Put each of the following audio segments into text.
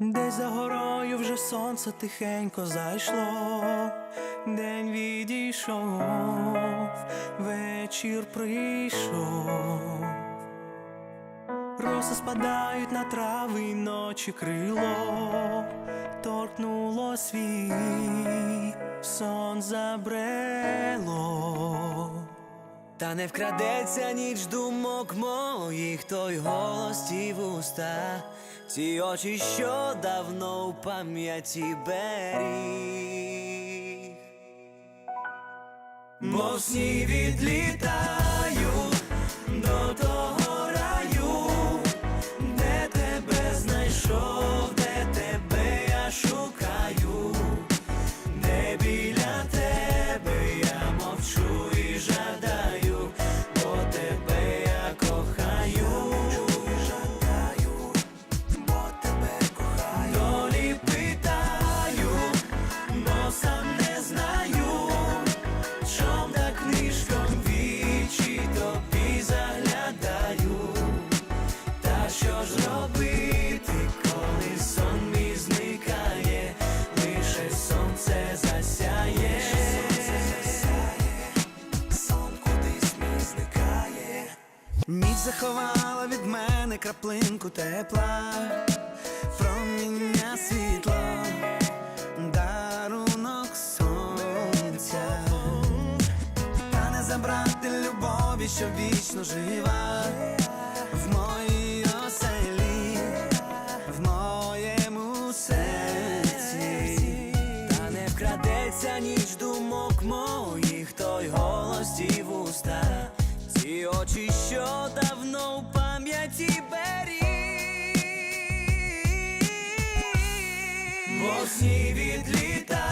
Десь за горою вже сонце тихенько зайшло, день відійшов, вечір прийшов, роси спадають на трави, ночі крило, торкнуло свій, сон забрело. Та не вкрадеться ніч думок моїх, той голос ті вуста, ті очі, що давно в пам'яті беріг. мов сні відлітаю Ніч заховала від мене краплинку тепла, проміння світла, дарунок сонця, та не забрати любові, що вічно жива. В моїй оселі, в моєму серці, та не вкрадеться ніч думок моїх, той голос ті вуста, ті очі, що беріг. Бо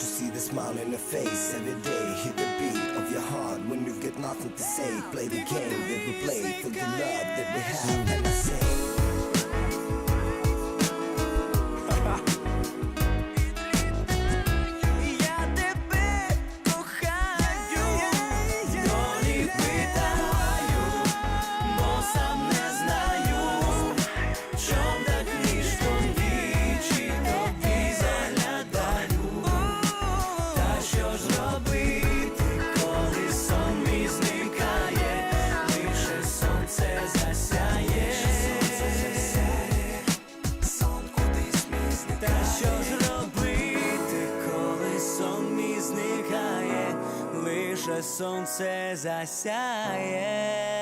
to see the smile in your face every day. Hit the beat of your heart when you've got nothing to say. Play the game that we play for the love that we have. Сонце засяє.